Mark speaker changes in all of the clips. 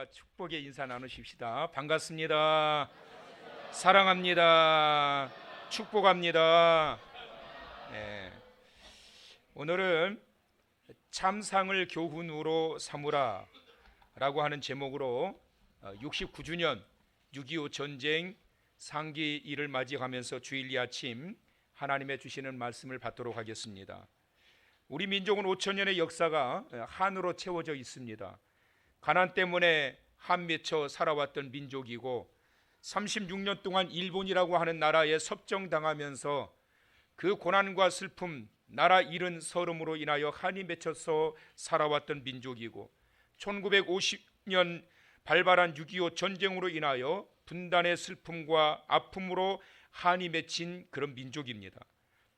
Speaker 1: 여러분과 축복의 인사 나누십시다. 반갑습니다. 사랑합니다. 축복합니다. 네. 오늘은 참상을 교훈으로 삼으라 라고 하는 제목으로 69주년 6.25 전쟁 상기 일을 맞이하면서 주일 이 아침 하나님의 주시는 말씀을 받도록 하겠습니다. 우리 민족은 5천 년의 역사가 한으로 채워져 있습니다. 가난 때문에 한 맺혀 살아왔던 민족이고 36년 동안 일본이라고 하는 나라에 섭정당하면서 그 고난과 슬픔, 나라 잃은 서름으로 인하여 한이 맺혀서 살아왔던 민족이고 1950년 발발한 6.25 전쟁으로 인하여 분단의 슬픔과 아픔으로 한이 맺힌 그런 민족입니다.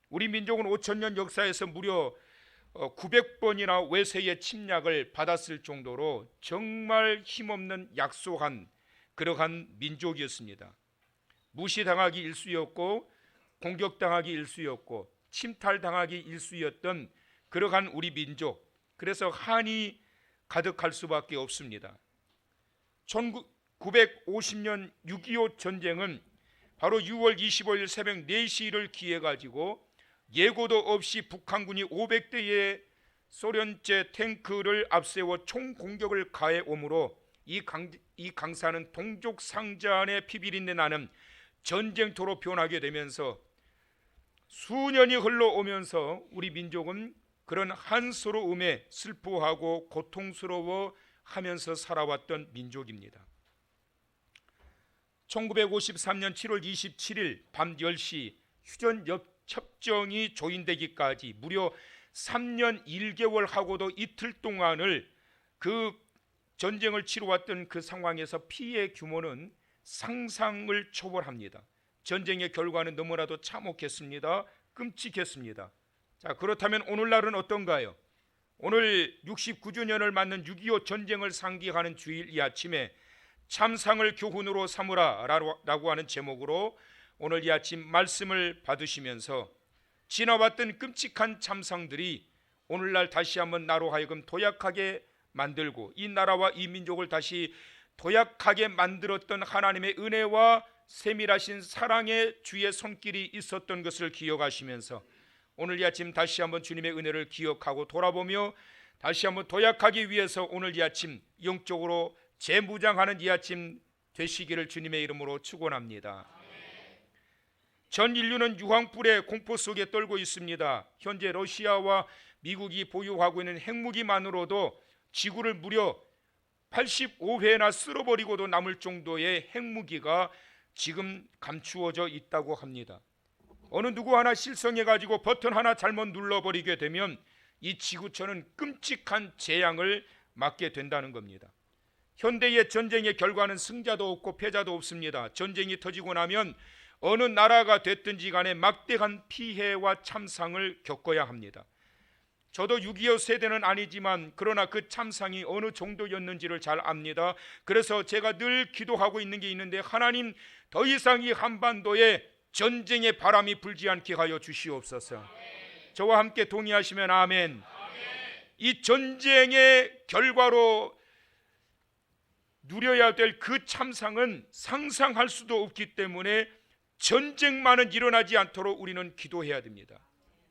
Speaker 1: 우리 민족은 5천 년 역사에서 무려 900번이나 어, 외세의 침략을 받았을 정도로 정말 힘없는 약소한 그러한 민족이었습니다. 무시당하기 일수였고 공격당하기 일수였고 침탈당하기 일수였던 그러한 우리 민족 그래서 한이 가득할 수밖에 없습니다. 1950년 6.25 전쟁은 바로 6월 25일 새벽 4시를 기해 가지고 예고도 없이 북한군이 500대의 소련제 탱크를 앞세워 총 공격을 가해 오므로 이, 강, 이 강사는 동족 상잔의 피비린내 나는 전쟁터로 변하게 되면서 수년이 흘러오면서 우리 민족은 그런 한스러움에 슬퍼하고 고통스러워 하면서 살아왔던 민족입니다. 1953년 7월 27일 밤 10시 휴전 협정이 조인되기까지 무려 3년 1개월 하고도 이틀 동안을 그 전쟁을 치러왔던 그 상황에서 피해 규모는 상상을 초월합니다. 전쟁의 결과는 너무나도 참혹했습니다. 끔찍했습니다. 자, 그렇다면 오늘날은 어떤가요? 오늘 69주년을 맞는 6.25 전쟁을 상기하는 주일 이 아침에 참상을 교훈으로 삼으라라고 하는 제목으로 오늘 이 아침 말씀을 받으시면서 지나왔던 끔찍한 참상들이 오늘날 다시 한번 나로 하여금 도약하게 만들고 이 나라와 이 민족을 다시 도약하게 만들었던 하나님의 은혜와 세밀하신 사랑의 주의 손길이 있었던 것을 기억하시면서 오늘 이 아침 다시 한번 주님의 은혜를 기억하고 돌아보며 다시 한번 도약하기 위해서 오늘 이 아침 영적으로 재무장하는 이 아침 되시기를 주님의 이름으로 축원합니다. 전 인류는 유황불의 공포 속에 떨고 있습니다. 현재 러시아와 미국이 보유하고 있는 핵무기만으로도 지구를 무려 85회나 쓸어버리고도 남을 정도의 핵무기가 지금 감추어져 있다고 합니다. 어느 누구 하나 실성해 가지고 버튼 하나 잘못 눌러버리게 되면 이 지구촌은 끔찍한 재앙을 맞게 된다는 겁니다. 현대의 전쟁의 결과는 승자도 없고 패자도 없습니다. 전쟁이 터지고 나면 어느 나라가 됐든지 간에 막대한 피해와 참상을 겪어야 합니다. 저도 6.25 세대는 아니지만 그러나 그 참상이 어느 정도였는지를 잘 압니다. 그래서 제가 늘 기도하고 있는 게 있는데 하나님 더 이상 이 한반도에 전쟁의 바람이 불지 않게 하여 주시옵소서. 저와 함께 동의하시면 아멘. 이 전쟁의 결과로 누려야 될 그 참상은 상상할 수도 없기 때문에 전쟁만은 일어나지 않도록 우리는 기도해야 됩니다.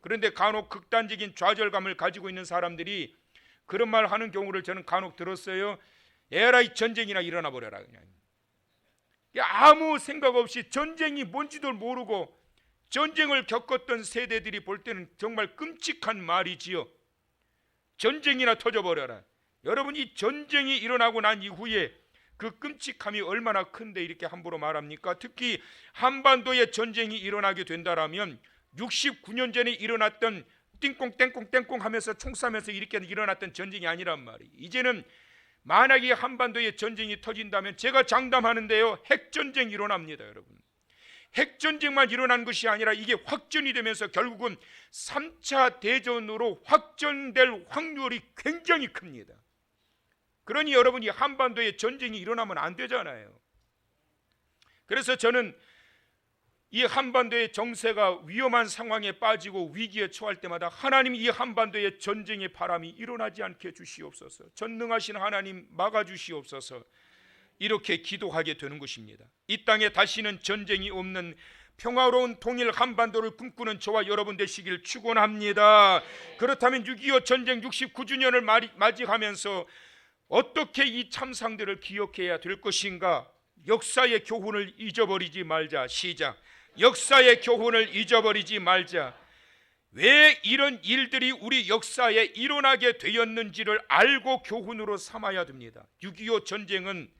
Speaker 1: 그런데 간혹 극단적인 좌절감을 가지고 있는 사람들이 그런 말 하는 경우를 저는 간혹 들었어요. 에라이 전쟁이나 일어나 버려라 그냥. 아무 생각 없이 전쟁이 뭔지도 모르고 전쟁을 겪었던 세대들이 볼 때는 정말 끔찍한 말이지요. 전쟁이나 터져버려라. 여러분 이 전쟁이 일어나고 난 이후에 그 끔찍함이 얼마나 큰데 이렇게 함부로 말합니까? 특히 한반도에 전쟁이 일어나게 된다라면 69년 전에 일어났던 띵꽁 땡꽁 땡꽁 하면서 총 쏴면서 이렇게 일어났던 전쟁이 아니란 말이. 이제는 만약에 한반도에 전쟁이 터진다면 제가 장담하는데요. 핵 전쟁이 일어납니다, 여러분. 핵 전쟁만 일어난 것이 아니라 이게 확전이 되면서 결국은 3차 대전으로 확전될 확률이 굉장히 큽니다. 그러니 여러분이 한반도에 전쟁이 일어나면 안 되잖아요. 그래서 저는 이 한반도의 정세가 위험한 상황에 빠지고 위기에 처할 때마다 하나님 이 한반도의 전쟁의 바람이 일어나지 않게 주시옵소서. 전능하신 하나님 막아 주시옵소서. 이렇게 기도하게 되는 것입니다. 이 땅에 다시는 전쟁이 없는 평화로운 통일 한반도를 꿈꾸는 저와 여러분 되시길 축원합니다. 그렇다면 6.25 전쟁 69주년을 맞이하면서 어떻게 이 참상들을 기억해야 될 것인가? 역사의 교훈을 잊어버리지 말자. 시작. 역사의 교훈을 잊어버리지 말자. 왜 이런 일들이 우리 역사에 일어나게 되었는지를 알고 교훈으로 삼아야 됩니다. 6.25 전쟁은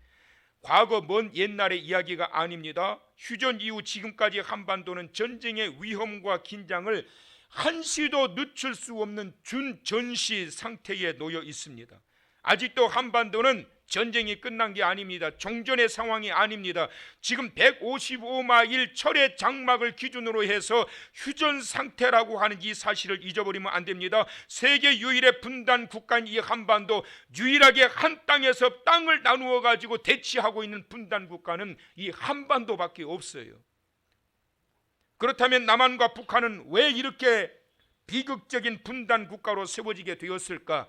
Speaker 1: 과거 먼 옛날의 이야기가 아닙니다. 휴전 이후 지금까지 한반도는 전쟁의 위험과 긴장을 한시도 늦출 수 없는 준전시 상태에 놓여 있습니다. 아직도 한반도는 전쟁이 끝난 게 아닙니다. 종전의 상황이 아닙니다. 지금 155마일 철의 장막을 기준으로 해서 휴전 상태라고 하는 이 사실을 잊어버리면 안 됩니다. 세계 유일의 분단 국가인 이 한반도 유일하게 한 땅에서 땅을 나누어 가지고 대치하고 있는 분단 국가는 이 한반도밖에 없어요. 그렇다면 남한과 북한은 왜 이렇게 비극적인 분단 국가로 세워지게 되었을까?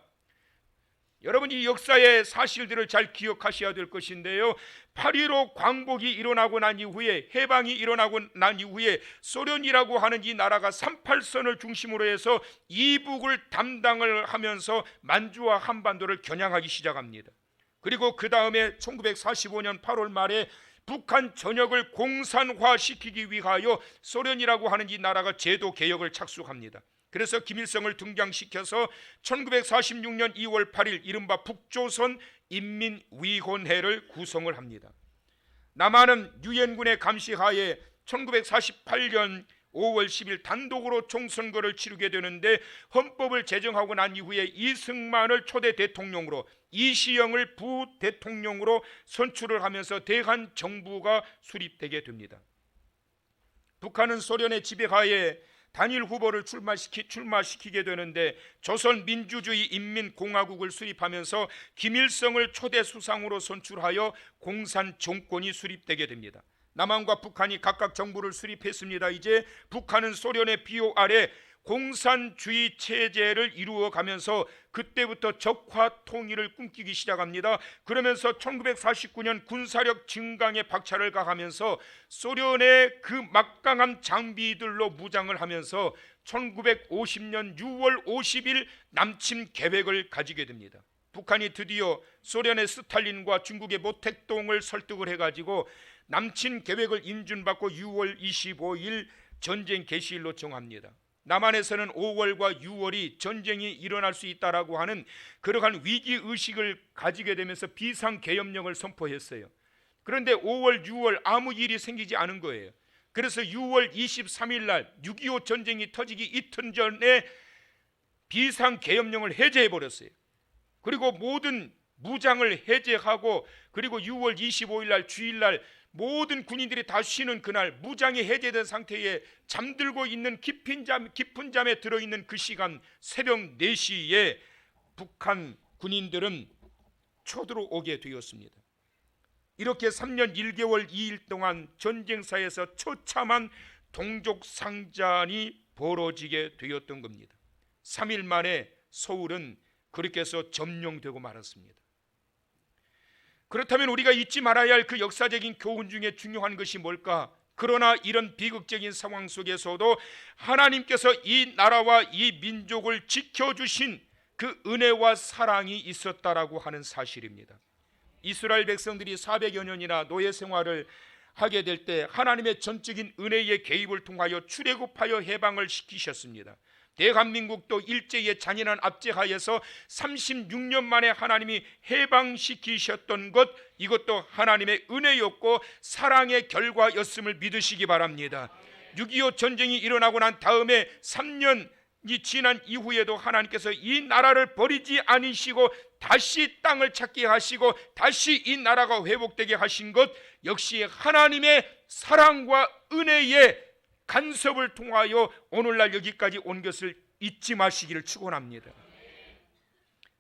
Speaker 1: 여러분 이 역사의 사실들을 잘 기억하셔야 될 것인데요. 8.15 광복이 일어나고 난 이후에 해방이 일어나고 난 이후에 소련이라고 하는 이 나라가 38선을 중심으로 해서 이북을 담당을 하면서 만주와 한반도를 겨냥하기 시작합니다. 그리고 그 다음에 1945년 8월 말에 북한 전역을 공산화시키기 위하여 소련이라고 하는 이 나라가 제도 개혁을 착수합니다. 그래서 김일성을 등장시켜서 1946년 2월 8일 이른바 북조선 인민위원회를 구성을 합니다. 남한은 유엔군의 감시하에 1948년 5월 10일 단독으로 총선거를 치르게 되는데 헌법을 제정하고 난 이후에 이승만을 초대 대통령으로 이시영을 부대통령으로 선출을 하면서 대한 정부가 수립되게 됩니다. 북한은 소련의 지배하에 단일 후보를 출마시키, 출마시키게 되는데 조선 민주주의 인민공화국을 수립하면서 김일성을 초대 수상으로 선출하여 공산 정권이 수립되게 됩니다. 남한과 북한이 각각 정부를 수립했습니다. 이제 북한은 소련의 비호 아래 공산주의 체제를 이루어 가면서 그때부터 적화 통일을 꿈꾸기 시작합니다. 그러면서 1949년 군사력 증강에 박차를 가하면서 소련의 그 막강한 장비들로 무장을 하면서 1950년 6월 50일 남침 계획을 가지게 됩니다. 북한이 드디어 소련의 스탈린과 중국의 모택동을 설득을 해가지고 남친 계획을 인준받고 6월 25일 전쟁 개시일로 정합니다. 남한에서는 5월과 6월이 전쟁이 일어날 수 있다라고 하는 그러한 위기 의식을 가지게 되면서 비상 계엄령을 선포했어요. 그런데 5월, 6월 아무 일이 생기지 않은 거예요. 그래서 6월 23일 날 6.25 전쟁이 터지기 이틀 전에 비상 계엄령을 해제해 버렸어요. 그리고 모든 무장을 해제하고 그리고 6월 25일 날 주일 날 모든 군인들이 다 쉬는 그날 무장이 해제된 상태에 잠들고 있는 깊은 잠 깊은 잠에 들어 있는 그 시간 새벽 4시에 북한 군인들은 쳐들어오게 되었습니다. 이렇게 3년 1개월 2일 동안 전쟁사에서 처참한 동족 상잔이 벌어지게 되었던 겁니다. 3일 만에 서울은 그렇게 해서 점령되고 말았습니다. 그렇다면 우리가 잊지 말아야 할 그 역사적인 교훈 중에 중요한 것이 뭘까? 그러나 이런 비극적인 상황 속에서도 하나님께서 이 나라와 이 민족을 지켜주신 그 은혜와 사랑이 있었다라고 하는 사실입니다. 이스라엘 백성들이 400여 년이나 노예 생활을 하게 될 때 하나님의 전적인 은혜의 개입을 통하여 출애굽하여 해방을 시키셨습니다. 대한민국도 일제의 잔인한 압제하에서 36년 만에 하나님이 해방시키셨던 것 이것도 하나님의 은혜였고 사랑의 결과였음을 믿으시기 바랍니다. 6.25 전쟁이 일어나고 난 다음에 3년 이 지난 이후에도 하나님께서 이 나라를 버리지 않으시고 다시 땅을 찾게 하시고 다시 이 나라가 회복되게 하신 것 역시 하나님의 사랑과 은혜의 간섭을 통하여 오늘날 여기까지 온 것을 잊지 마시기를 축원합니다.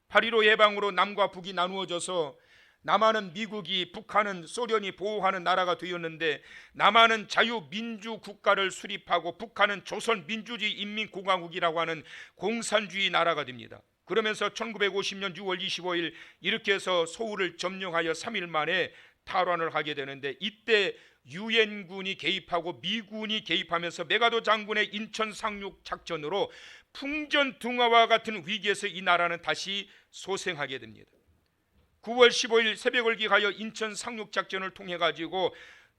Speaker 1: 8.15 예방으로 남과 북이 나누어져서 남한은 미국이 북한은 소련이 보호하는 나라가 되었는데 남한은 자유민주 국가를 수립하고 북한은 조선민주주의 인민공화국이라고 하는 공산주의 나라가 됩니다. 그러면서 1950년 6월 25일 이렇게 해서 서울을 점령하여 3일 만에 탈환을 하게 되는데 이때 유엔군이 개입하고 미군이 개입하면서 메가도 장군의 인천 상륙 작전으로 풍전등화와 같은 위기에서 이 나라는 다시 소생하게 됩니다. 9월 15일 새벽을 기하여 인천 상륙 작전을 통해 가지고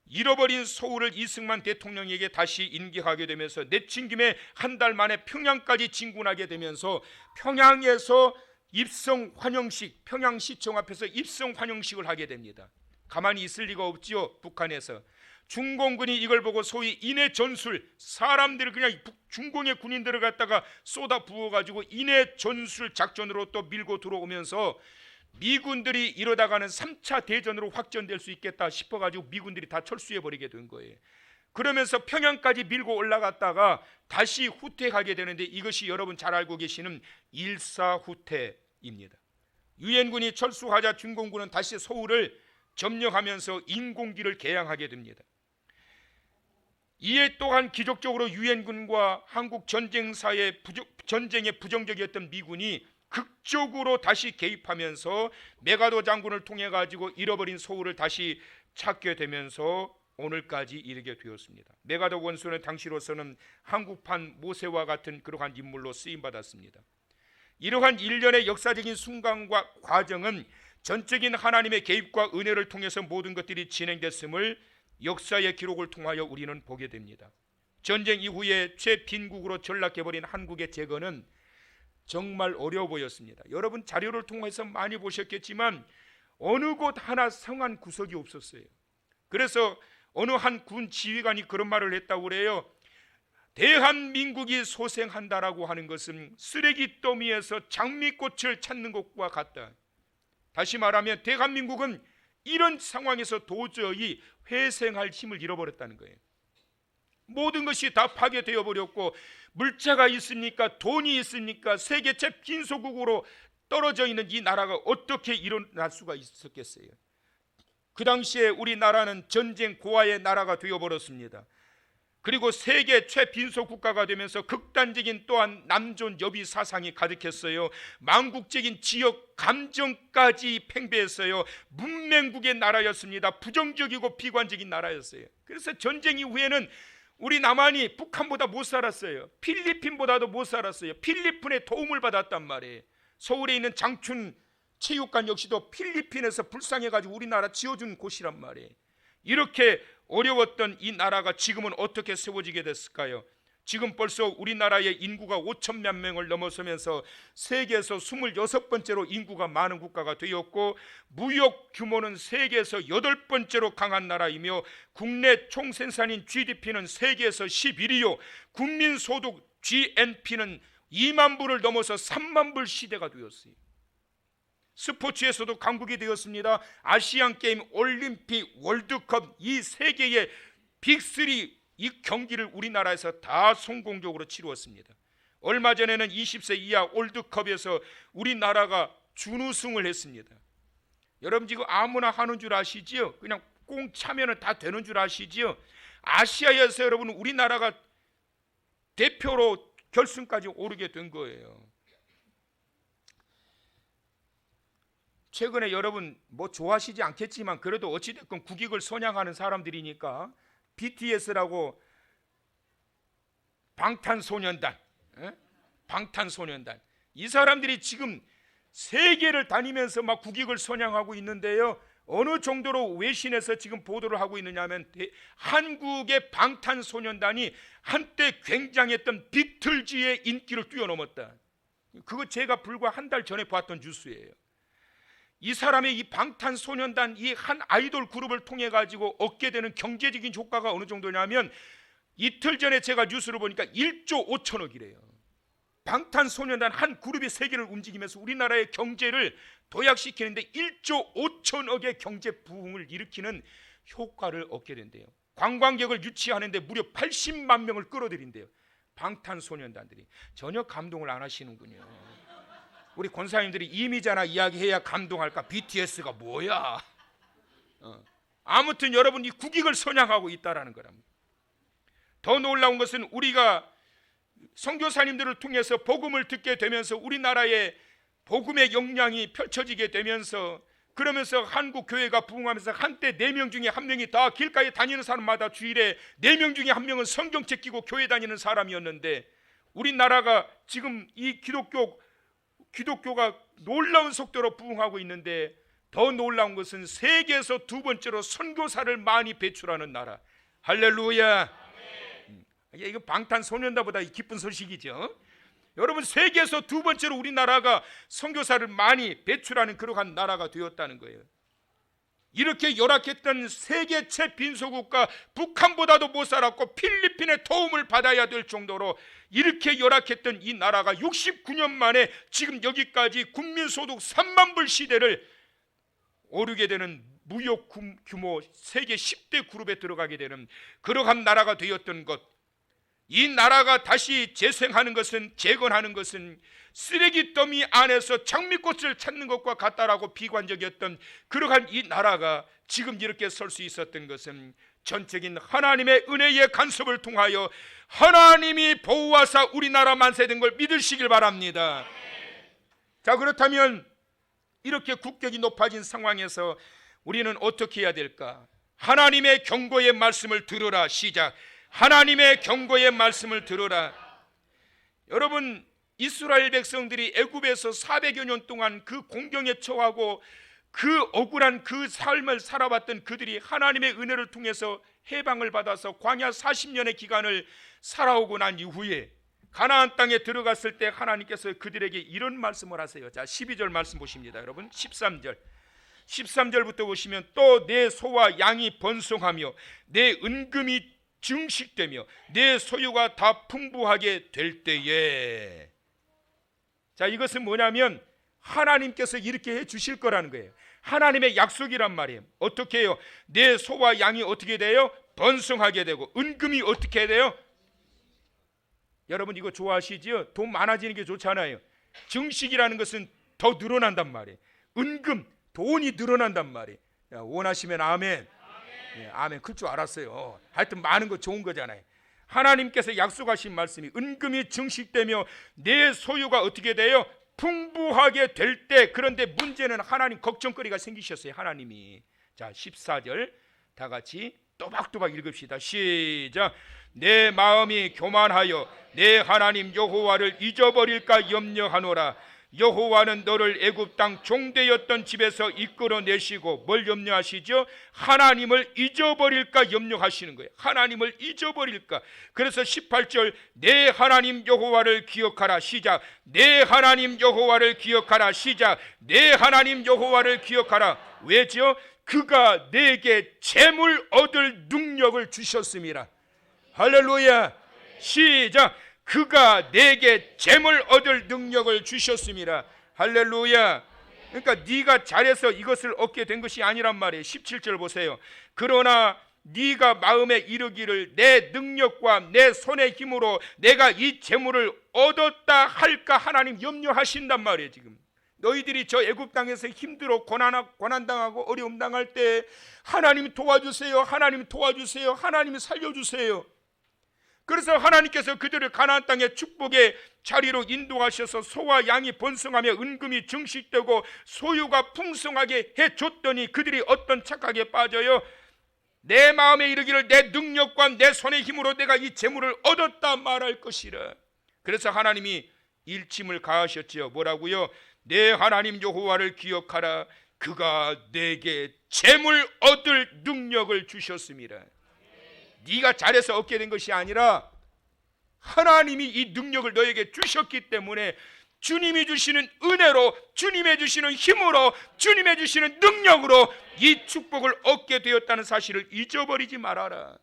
Speaker 1: 잃어버린 서울을 이승만 대통령에게 다시 인계하게 되면서 내친 김에 한 달 만에 평양까지 진군하게 되면서 평양에서 입성 환영식 평양시청 앞에서 입성 환영식을 하게 됩니다. 가만히 있을 리가 없지요 북한에서 중공군이 이걸 보고 소위 인해 전술 사람들을 그냥 북- 중공의 군인들을 갖다가 쏟아 부어 가지고 인해 전술 작전으로 또 밀고 들어오면서 미군들이 이러다가는 3차 대전으로 확전될 수 있겠다 싶어 가지고 미군들이 다 철수해 버리게 된 거예요. 그러면서 평양까지 밀고 올라갔다가 다시 후퇴하게 되는데 이것이 여러분 잘 알고 계시는 일사후퇴입니다. 유엔군이 철수하자 중공군은 다시 서울을 점령하면서 인공기를 개양하게 됩니다. 이에 또한 기적적으로 유엔군과 한국 전쟁사의 부정, 전쟁에 부정적이었던 미군이 극적으로 다시 개입하면서 메가도 장군을 통해 가지고 잃어버린 서울을 다시 찾게 되면서 오늘까지 이르게 되었습니다. 메가도 원수는 당시로서는 한국판 모세와 같은 그러한 인물로 쓰임 받았습니다. 이러한 일련의 역사적인 순간과 과정은 전적인 하나님의 개입과 은혜를 통해서 모든 것들이 진행됐음을 역사의 기록을 통하여 우리는 보게 됩니다. 전쟁 이후에 최빈국으로 전락해버린 한국의 재건은 정말 어려워 보였습니다. 여러분 자료를 통해서 많이 보셨겠지만 어느 곳 하나 성한 구석이 없었어요. 그래서 어느 한 군 지휘관이 그런 말을 했다고 그래요. 대한민국이 소생한다라고 하는 것은 쓰레기 더미에서 장미꽃을 찾는 것과 같다. 다시 말하면 대한민국은 이런 상황에서 도저히 회생할 힘을 잃어버렸다는 거예요. 모든 것이 다 파괴되어 버렸고 물자가 있으니까 돈이 있으니까 세계 최빈소국으로 떨어져 있는 이 나라가 어떻게 일어날 수가 있었겠어요? 그 당시에 우리나라는 전쟁 고아의 나라가 되어 버렸습니다. 그리고 세계 최빈소 국가가 되면서 극단적인 또한 남존 여비 사상이 가득했어요. 망국적인 지역 감정까지 팽배했어요. 문맹국의 나라였습니다. 부정적이고 비관적인 나라였어요. 그래서 전쟁 이후에는 우리 남한이 북한보다 못 살았어요. 필리핀보다도 못 살았어요. 필리핀의 도움을 받았단 말이에요. 서울에 있는 장춘 체육관 역시도 필리핀에서 불쌍해가지고 우리나라 지어준 곳이란 말이에요. 이렇게 어려웠던 이 나라가 지금은 어떻게 세워지게 됐을까요? 지금 벌써 우리나라의 인구가 5천만 명을 넘어서면서 세계에서 26번째로 인구가 많은 국가가 되었고 무역 규모는 세계에서 여덟 번째로 강한 나라이며 국내 총생산인 GDP는 세계에서 11위요 국민 소득 GNP는 2만 불을 넘어서 3만 불 시대가 되었어요. 스포츠에서도 강국이 되었습니다. 아시안 게임, 올림픽, 월드컵 이 세계의 빅3 이 경기를 우리나라에서 다 성공적으로 치루었습니다. 얼마 전에는 20세 이하 월드컵에서 우리나라가 준우승을 했습니다. 여러분 지금 아무나 하는 줄 아시지요? 그냥 꽁 차면은 다 되는 줄 아시지요? 아시아에서 여러분 우리나라가 대표로 결승까지 오르게 된 거예요. 최근에 여러분 뭐 좋아하시지 않겠지만 그래도 어찌됐건 국익을 선양하는 사람들이니까 BTS라고 방탄소년단, 에? 방탄소년단 이 사람들이 지금 세계를 다니면서 막 국익을 선양하고 있는데요. 어느 정도로 외신에서 지금 보도를 하고 있느냐면 대- 한국의 방탄소년단이 한때 굉장했던 비틀즈의 인기를 뛰어넘었다. 그거 제가 불과 한 달 전에 봤던 뉴스예요. 이 사람의 이 방탄소년단 이 한 아이돌 그룹을 통해 가지고 얻게 되는 경제적인 효과가 어느 정도냐면 이틀 전에 제가 뉴스를 보니까 1조 5천억이래요. 방탄소년단 한 그룹이 세계를 움직이면서 우리나라의 경제를 도약시키는데 1조 5천억의 경제 부흥을 일으키는 효과를 얻게 된대요. 관광객을 유치하는데 무려 80만 명을 끌어들인대요. 방탄소년단들이 전혀 감동을 안 하시는군요. 우리 권사님들이 이미자나 이야기해야 감동할까? BTS가 뭐야? 어. 아무튼 여러분 이 국익을 선양하고 있다라는 거랍니다. 더 놀라운 것은 우리가 선교사님들을 통해서 복음을 듣게 되면서 우리나라에 복음의 역량이 펼쳐지게 되면서 그러면서 한국 교회가 부흥하면서 한때 네 명 중에 한 명이 다 길가에 다니는 사람마다 주일에 네 명 중에 한 명은 성경책 끼고 교회 다니는 사람이었는데 우리나라가 지금 이 기독교 기독교가 놀라운 속도로 부흥하고 있는데 더 놀라운 것은 세계에서 두 번째로 선교사를 많이 배출하는 나라. 할렐루야. 음, 이거 방탄소년단보다 기쁜 소식이죠. 여러분 세계에서 두 번째로 우리나라가 선교사를 많이 배출하는 그러한 나라가 되었다는 거예요. 이렇게 열악했던 세계 최빈소국가 북한보다도 못 살았고 필리핀의 도움을 받아야 될 정도로 이렇게 열악했던 이 나라가 69년 만에 지금 여기까지 국민소득 3만 불 시대를 오르게 되는 무역 구- 규모 세계 10대 그룹에 들어가게 되는 그러한 나라가 되었던 것. 이 나라가 다시 재생하는 것은 재건하는 것은 쓰레기 더미 안에서 장미꽃을 찾는 것과 같다라고 비관적이었던 그러한 이 나라가 지금 이렇게 설 수 있었던 것은 전적인 하나님의 은혜의 간섭을 통하여 하나님이 보호하사 우리나라 만세된 걸 믿으시길 바랍니다. 자 그렇다면 이렇게 국격이 높아진 상황에서 우리는 어떻게 해야 될까? 하나님의 경고의 말씀을 들으라 시작. 하나님의 경고의 말씀을 들으라. 여러분 이스라엘 백성들이 애굽에서 400여 년 동안 그 공경에 처하고 그 억울한 그 삶을 살아왔던 그들이 하나님의 은혜를 통해서 해방을 받아서 광야 40년의 기간을 살아오고 난 이후에 가나안 땅에 들어갔을 때 하나님께서 그들에게 이런 말씀을 하세요. 자, 12절 말씀 보십니다. 여러분. 13절. 13절부터 보시면 또 내 소와 양이 번성하며 내 은금이 증식되며 내 소유가 다 풍부하게 될 때에 자 이것은 뭐냐면 하나님께서 이렇게 해 주실 거라는 거예요. 하나님의 약속이란 말이에요. 어떻게 해요? 내 소와 양이 어떻게 돼요? 번성하게 되고 은금이 어떻게 돼요? 여러분 이거 좋아하시지요? 돈 많아지는 게 좋잖아요. 증식이라는 것은 더 늘어난단 말이에요. 은금 돈이 늘어난단 말이에요. 야, 원하시면 아멘. 예, 아멘. 클 줄 알았어요. 하여튼 많은 거 좋은 거잖아요. 하나님께서 약속하신 말씀이 은금이 증식되며 내 소유가 어떻게 돼요? 풍부하게 될 때 그런데 문제는 하나님 걱정거리가 생기셨어요. 하나님이. 자, 14절 다 같이 또박또박 읽읍시다. 시작. 내 마음이 교만하여 내 하나님 여호와를 잊어버릴까 염려하노라. 여호와는 너를 애굽 땅 종되었던 집에서 이끌어 내시고 뭘 염려하시죠? 하나님을 잊어버릴까 염려하시는 거예요. 하나님을 잊어버릴까. 그래서 18절 내 하나님 여호와를 기억하라 시작. 내 하나님 여호와를 기억하라 시작. 내 하나님 여호와를 기억하라. 왜죠? 그가 내게 재물 얻을 능력을 주셨습니다. 할렐루야. 시작. 그가 내게 재물 얻을 능력을 주셨습니다. 할렐루야. 그러니까 네가 잘해서 이것을 얻게 된 것이 아니란 말이에요. 17절 보세요. 그러나 네가 마음에 이르기를 내 능력과 내 손의 힘으로 내가 이 재물을 얻었다 할까 하나님 염려하신단 말이에요, 지금. 너희들이 저 애굽 땅에서 힘들어 고난 고난 당하고 어려움 당할 때 하나님 도와주세요. 하나님 도와주세요. 하나님 살려 주세요. 그래서 하나님께서 그들을 가나안 땅의 축복의 자리로 인도하셔서 소와 양이 번성하며 은금이 증식되고 소유가 풍성하게 해 줬더니 그들이 어떤 착각에 빠져요. 내 마음에 이르기를 내 능력과 내 손의 힘으로 내가 이 재물을 얻었다 말할 것이라. 그래서 하나님이 일침을 가하셨지요. 뭐라고요? 내 하나님 여호와를 기억하라. 그가 내게 재물 얻을 능력을 주셨습니다. 네가 잘해서 얻게 된 것이 아니라 하나님이 이 능력을 너에게 주셨기 때문에 주님이 주시는 은혜로 주님의 주시는 힘으로 주님의 주시는 능력으로 이 축복을 얻게 되었다는 사실을 잊어버리지 말아라.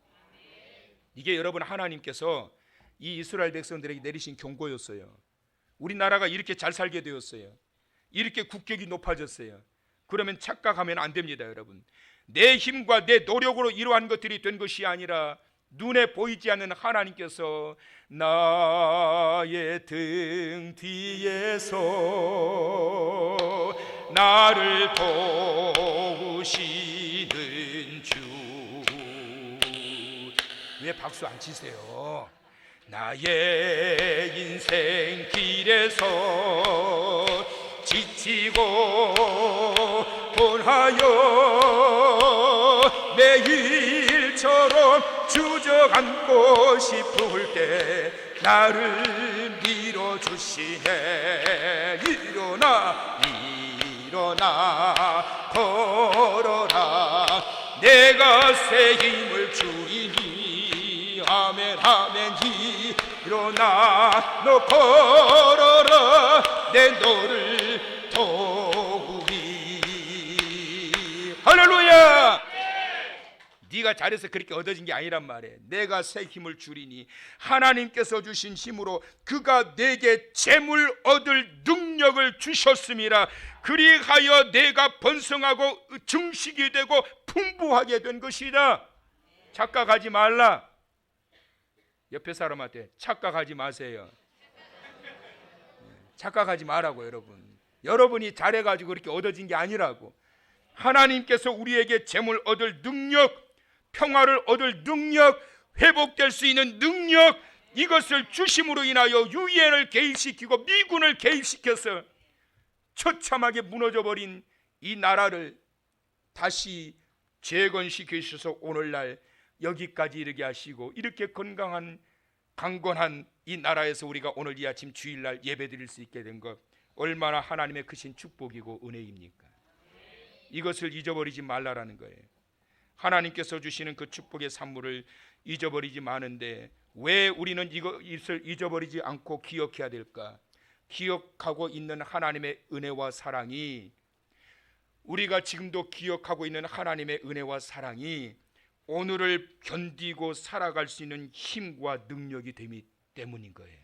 Speaker 1: 이게 여러분 하나님께서 이 이스라엘 백성들에게 내리신 경고였어요. 우리나라가 이렇게 잘 살게 되었어요. 이렇게 국격이 높아졌어요. 그러면 착각하면 안 됩니다, 여러분. 내 힘과 내 노력으로 이러한 것들이 된 것이 아니라 눈에 보이지 않는 하나님께서 나의 내등 뒤에서 나를 도우시는 주. 왜 박수 안 치세요? 나의 인생 길에서 지치고 분하여 매일처럼 주저앉고 싶을 때 나를 밀어주시네. 일어나 일어나 걸어라. 내가 새 힘을 주리니. 아멘 아멘 일어나 너 걸어라 내 너를 도우리 할렐루야 네가 잘해서 그렇게 얻어진 게 아니란 말이에요. 내가 새 힘을 주리니 하나님께서 주신 힘으로 그가 내게 재물 얻을 능력을 주셨음이라. 그리하여 내가 번성하고 증식이 되고 풍부하게 된 것이다. 착각하지 말라. 옆에 사람한테 착각하지 마세요. 착각하지 말라고 여러분. 여러분이 잘해가지고 그렇게 얻어진 게 아니라고. 하나님께서 우리에게 재물 얻을 능력, 평화를 얻을 능력, 회복될 수 있는 능력 이것을 주심으로 인하여 유엔을 개입시키고 미군을 개입시켜서 처참하게 무너져 버린 이 나라를 다시 재건시키셔서 오늘날 여기까지 이르게 하시고 이렇게 건강한 강건한 이 나라에서 우리가 오늘 이 아침 주일날 예배드릴 수 있게 된 것 얼마나 하나님의 크신 축복이고 은혜입니까? 이것을 잊어버리지 말라라는 거예요. 하나님께서 주시는 그 축복의 산물을 잊어버리지 마는데 왜 우리는 이것을 잊어버리지 않고 기억해야 될까? 기억하고 있는 하나님의 은혜와 사랑이 우리가 지금도 기억하고 있는 하나님의 은혜와 사랑이 오늘을 견디고 살아갈 수 있는 힘과 능력이 되기 때문인 거예요.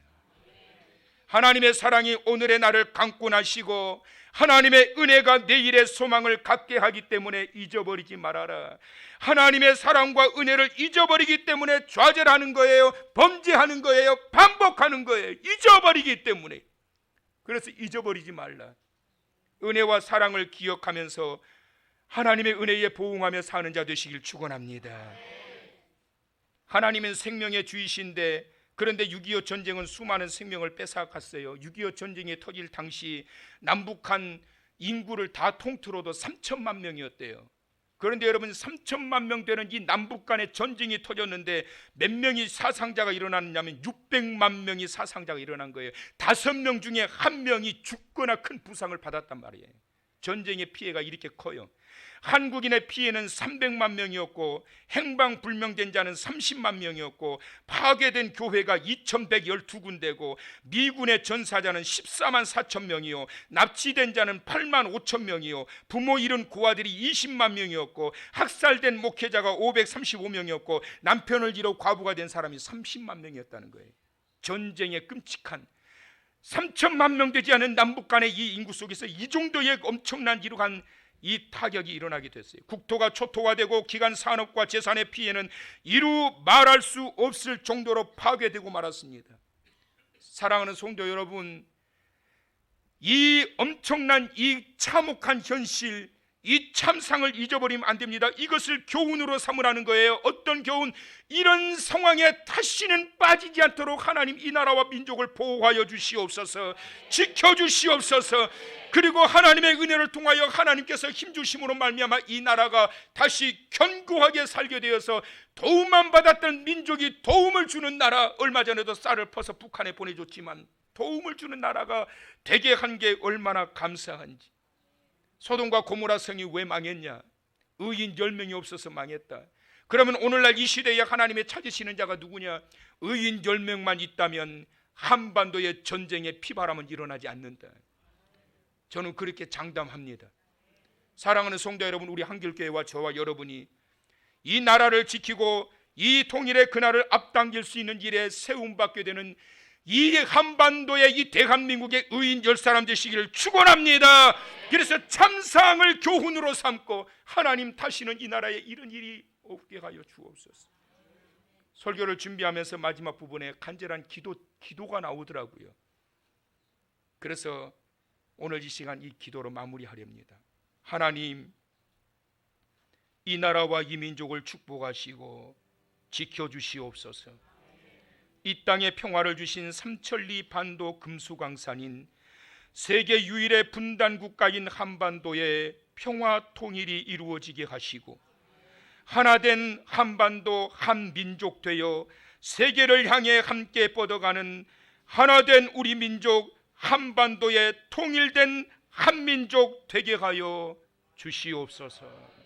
Speaker 1: 하나님의 사랑이 오늘의 나를 강권하시고 하나님의 은혜가 내일의 소망을 갖게 하기 때문에 잊어버리지 말아라. 하나님의 사랑과 은혜를 잊어버리기 때문에 좌절하는 거예요. 범죄하는 거예요. 반복하는 거예요. 잊어버리기 때문에. 그래서 잊어버리지 말라. 은혜와 사랑을 기억하면서 하나님의 은혜에 보응하며 사는 자 되시길 축원합니다. 하나님은 생명의 주이신데 그런데 6.25 전쟁은 수많은 생명을 뺏어갔어요. 6.25 전쟁이 터질 당시 남북한 인구를 다 통틀어도 3천만 명이었대요. 그런데 여러분 3천만 명 되는 이 남북 간의 전쟁이 터졌는데 몇 명이 사상자가 일어났냐면 600만 명이 사상자가 일어난 거예요. 다섯 명 중에 한 명이 죽거나 큰 부상을 받았단 말이에요. 전쟁의 피해가 이렇게 커요. 한국인의 피해는 300만 명이었고 행방 불명된 자는 30만 명이었고 파괴된 교회가 2112군데고 미군의 전사자는 14만 4천 명이요 납치된 자는 8만 5천 명이요 부모 잃은 고아들이 20만 명이었고 학살된 목회자가 535명이었고 남편을 잃어 과부가 된 사람이 30만 명이었다는 거예요. 전쟁의 끔찍한 3천만 명 되지 않은 남북 간의 이 인구 속에서 이 정도의 엄청난 이룩한 이 타격이 일어나게 됐어요. 국토가 초토화되고 기간 산업과 재산의 피해는 이루 말할 수 없을 정도로 파괴되고 말았습니다. 사랑하는 성도 여러분, 이 엄청난 이 참혹한 현실, 이 참상을 잊어버리면 안 됩니다. 이것을 교훈으로 삼으라는 거예요. 어떤 교훈? 이런 상황에 다시는 빠지지 않도록 하나님 이 나라와 민족을 보호하여 주시옵소서, 지켜 주시옵소서. 그리고 하나님의 은혜를 통하여 하나님께서 힘 주심으로 말미암아 이 나라가 다시 견고하게 살게 되어서 도움만 받았던 민족이 도움을 주는 나라 얼마 전에도 쌀을 퍼서 북한에 보내줬지만 도움을 주는 나라가 되게 한 게 얼마나 감사한지 소돔과 고모라 성이 왜 망했냐? 의인 10명이 없어서 망했다. 그러면 오늘날 이 시대에 하나님의 찾으시는 자가 누구냐? 의인 10명만 있다면 한반도의 전쟁의 피바람은 일어나지 않는다. 저는 그렇게 장담합니다. 사랑하는 성도 여러분, 우리 한길교회와 저와 여러분이 이 나라를 지키고 이 통일의 그날을 앞당길 수 있는 일에 세움받게 되는 이 한반도의 이 대한민국의 의인 열 사람 되시기를 축원합니다. 그래서 참상을 교훈으로 삼고 하나님 다시는 이 나라에 이런 일이 없게 하여 주옵소서. 설교를 준비하면서 마지막 부분에 간절한 기도 기도가 나오더라고요. 그래서 오늘 이 시간 이 기도로 마무리하렵니다. 하나님 이 나라와 이 민족을 축복하시고 지켜 주시옵소서. 이 땅에 평화를 주신 삼천리 반도 금수강산인 세계 유일의 분단 국가인 한반도에 평화 통일이 이루어지게 하시고 하나된 한반도 한 민족 되어 세계를 향해 함께 뻗어가는 하나된 우리 민족 한반도의 통일된 한민족 되게 하여 주시옵소서.